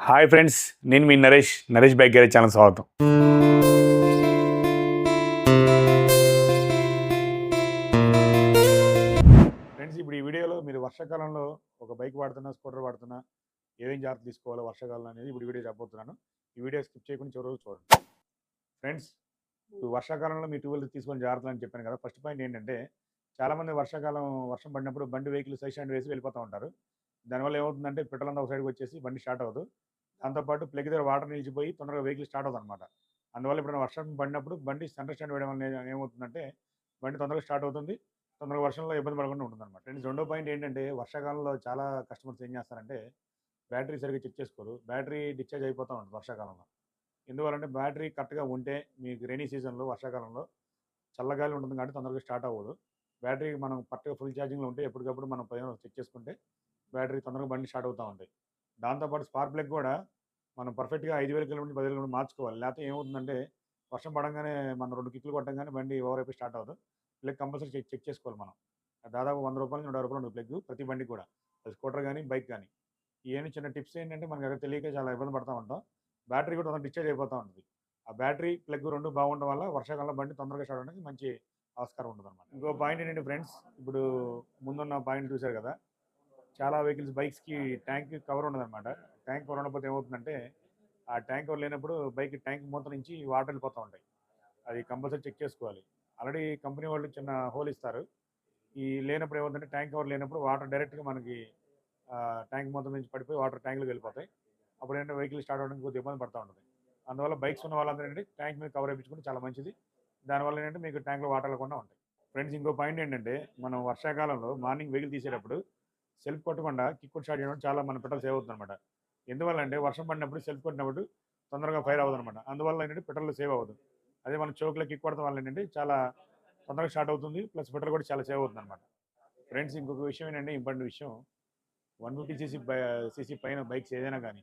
Hi friends నేను మీ Naresh Naresh bike garage channel స్వాగతం. Friends ఇప్పుడు ఈ వీడియోలో మీరు వర్షాకాలంలో ఒక బైక్ వాడుతున్నా స్కూటర్ వాడుతున్నా ఏమేం జాగ్రత్త తీసుకోవాలో వర్షాకాలం అనేది ఇప్పుడు వీడియో చెప్పబోతున్నాను. ఈ వీడియో స్కిప్ చేయకుండా చివరి చూడండి. ఫ్రెండ్స్ ఇప్పుడు వర్షాకాలంలో మీ టూ వీలర్ తీసుకొని జాగ్రత్తలు అని చెప్పాను కదా ఫస్ట్ పాయింట్ ఏంటంటే చాలామంది వర్షాకాలం వర్షం పడినప్పుడు బండి వెహికల్ సైడ్ స్టాండ్ వేసి వెళ్ళిపోతూ ఉంటారు. దానివల్ల ఏమవుతుందంటే పెట్రోల్ అంతా ఒక సైడ్కి వచ్చేసి బండి స్టార్ట్ అవ్వదు. దాంతోపాటు ప్లగ్ దగ్గర వాటర్ నిలిచిపోయి తొందరగా వెహికల్ స్టార్ట్ అవుతుంది అనమాట అందువల్ల ఇప్పుడు వర్షం పడినప్పుడు బండి సెంటర్ స్టాండ్ వేయడం వల్ల ఏమవుతుందంటే బండి తొందరగా స్టార్ట్ అవుతుంది. తొందరగా వర్షంలో ఇబ్బంది పడకుండా ఉంటుంది అనమాట ఫ్రెండ్స్ రెండో పాయింట్ ఏంటంటే వర్షాకాలంలో చాలా కస్టమర్స్ ఏం చేస్తారంటే బ్యాటరీ సరిగ్గా చెక్ చేసుకోరు. బ్యాటరీ డిశ్చార్జ్ అయిపోతూ ఉంటుంది వర్షాకాలంలో. ఎందువల్లంటే బ్యాటరీ కరెక్ట్గా ఉంటే మీకు రైనీ సీజన్లో వర్షాకాలంలో చల్లగాలి ఉంటుంది కాబట్టి తొందరగా స్టార్ట్ అవ్వదు. బ్యాటరీ మనం కరెక్ట్గా ఫుల్ ఛార్జింగ్లో ఉంటే ఎప్పటికప్పుడు మనం పైన చెక్ చేసుకుంటే బ్యాటరీ తొందరగా బండి స్టార్ట్ అవుతూ ఉంటాయి. దాంతోపాటు స్పార్క్ ప్లగ్ కూడా మనం పర్ఫెక్ట్గా ఐదు వేల కిలోమీటర్ పది వేల కిలోమీటర్ మార్చుకోవాలి. లేకపోతే ఏమవుతుందంటే వర్షం పడంగానే మనం రెండు కిక్లు కొట్టంగానే బండి ఓవర్ అయిపోయి స్టార్ట్ అవ్వదు. ప్లగ్ కంపల్సరీ చెక్ చెక్ చేసుకోవాలి మనం. దాదాపు వంద రూపాయలు నూట రూపాయలు ఉంటుంది ప్లగ్ ప్రతి బండికి కూడా. అది స్కూటర్ కానీ బైక్ కానీ ఇవన్నీ చిన్న టిప్స్ ఏంటంటే మనకి అక్కడ తెలియక చాలా ఇబ్బంది పడతా ఉంటాం. బ్యాటరీ కూడా తొందరగా డిశ్చార్జ్ అయిపోతూ ఉంటుంది. ఆ బ్యాటరీ ప్లగ్ రెండు బాగుండడం వల్ల వర్షాకాలంలో బండి తొందరగా స్టార్ట్ అవడానికి మంచి ఆస్కారం ఉంటుంది అనమాట ఇంకో పాయింట్ ఏంటంటే ఫ్రెండ్స్ ఇప్పుడు ముందున్న పాయింట్ చూశారు కదా? చాలా వెహికల్స్ బైక్స్కి ట్యాంక్ కవర్ ఉండదన్నమాట. ట్యాంక్ కవర్ ఉండకపోతే ఏమవుతుందంటే ఆ ట్యాంక్ కవర్ లేనప్పుడు బైక్ ట్యాంక్ మూత నుంచి వాటర్ వెళ్ళిపోతూ ఉంటాయి. అది కంపల్సరీ చెక్ చేసుకోవాలి. ఆల్రెడీ కంపెనీ వాళ్ళు చిన్న హోల్ ఇస్తారు. ఈ లేనప్పుడు ఏమవుతుందంటే ట్యాంక్ కవర్ లేనప్పుడు వాటర్ డైరెక్ట్గా మనకి ట్యాంక్ మూత నుంచి పడిపోయి వాటర్ ట్యాంక్లోకి వెళ్ళిపోతాయి. అప్పుడు ఏంటంటే వెహికల్ స్టార్ట్ అవ్వడానికి కొద్దిగా ఇబ్బంది పడుతూ ఉంటుంది. అందువల్ల బైక్స్ ఉన్న వాళ్ళందరూ ఏంటంటే ట్యాంక్ మీద కవర్ వేయించుకుంటే చాలా మంచిది. దానివల్ల ఏంటంటే మీకు ట్యాంక్లో వాటర్ లేకుండా ఉంటాయి. ఫ్రెండ్స్ ఇంకో పాయింట్ ఏంటంటే మనం వర్షాకాలంలో మార్నింగ్ వెహికల్ తీసేటప్పుడు సెల్ఫ్ కొట్టకుండా కిక్ కొట్టి స్టార్ట్ చేయడం చాలా మన పెట్రోల్ సేవ్ అవుతుంది అనమాట ఎందువల్ల అంటే వర్షం పడినప్పుడు సెల్ఫ్ కొట్టినప్పుడు తొందరగా ఫైర్ అవ్వదు అనమాట అందువల్ల ఏంటంటే పెట్రోల్ సేవ్ అవ్వదు. అదే మనం చౌక్లో కిక్ కొడతాం వల్ల ఏంటంటే చాలా తొందరగా స్టార్ట్ అవుతుంది. ప్లస్ పెట్రోల్ కూడా చాలా సేవ్ అవుతుంది అనమాట ఫ్రెండ్స్ ఇంకొక విషయం ఏంటంటే ఇంపార్టెంట్ విషయం. వన్ ఫిఫ్టీ సీసీ సీసీ పైన బైక్స్ ఏదైనా కానీ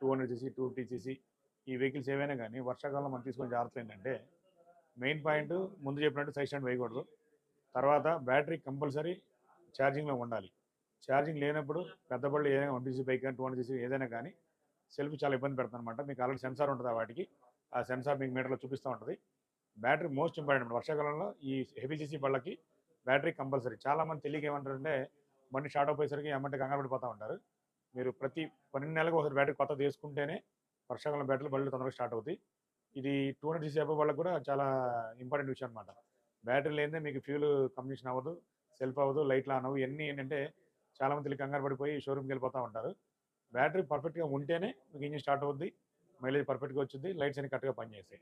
two hundred CC two fifty CC ఈ వెహికల్స్ ఏవైనా కానీ వర్షాకాలంలో మనం తీసుకునే జాగ్రత్తలు ఏంటంటే మెయిన్ పాయింట్ ముందు చెప్పినట్టు సైడ్ స్టాండ్ వేయకూడదు. తర్వాత బ్యాటరీ కంపల్సరీ ఛార్జింగ్లో ఉండాలి. ఛార్జింగ్ లేనప్పుడు పెద్ద బళ్ళు ఏదైనా వన్ బైక్ కానీ టూ హండ్రెడ్ ఏదైనా కానీ సెల్ఫ్ చాలా ఇబ్బంది పెడుతుంది అనమాట మీకు ఆల్రెడీ సెన్సార్ ఉంటుంది ఆ వాటికి. ఆ సెన్సార్ మీకు మీటర్లో చూపిస్తూ ఉంటుంది. బ్యాటరీ మోస్ట్ ఇంపార్టెంట్ వర్షాకాలంలో ఈ హెవీ సీసీ బళ్ళకి బ్యాటరీ కంపల్సరీ. చాలా మంది తెలియక ఏమంటారంటే బండి స్టార్ట్ అయిపోయేసరికి ఏమంటే కంగారు పడిపోతూ ఉంటారు. మీరు ప్రతి పన్నెండు నెలలకు ఒకసారి బ్యాటరీ కొత్త తీసుకుంటేనే వర్షాకాలం బ్యాటరీ బళ్ళు తొందరగా స్టార్ట్ అవుతాయి. ఇది టూ హండ్రెడ్ సీసీ అబ్బో వాళ్ళకి కూడా చాలా ఇంపార్టెంట్ విషయం అనమాట బ్యాటరీ లేదే మీకు ఫ్యూల్ కంబినేషన్ అవ్వదు సెల్ఫ్ అవ్వదు లైట్లు ఆన్ అవ్వదు ఇవన్నీ ఏంటంటే చాలా మంది కంగారు పడిపోయి షోరూమ్కి వెళ్ళిపోతూ ఉంటారు. బ్యాటరీ పర్ఫెక్ట్గా ఉంటేనే మీకు ఇంజిన్ స్టార్ట్ అవుద్ది మైలేజ్ పర్ఫెక్ట్గా వచ్చింది లైట్స్ అన్ని కరెక్ట్గా పనిచేస్తాయి.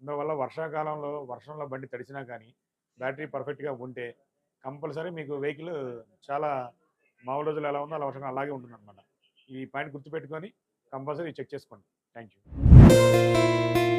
అందువల్ల వర్షాకాలంలో వర్షంలో బండి తడిసినా కానీ బ్యాటరీ పర్ఫెక్ట్గా ఉంటే కంపల్సరీ మీకు వెహికల్ చాలా మామూలు రోజులు ఎలా ఉందో అలా వర్షం అలాగే ఉంటుంది అనమాట ఈ పాయింట్ గుర్తుపెట్టుకొని కంపల్సరీ చెక్ చేసుకోండి. Thank you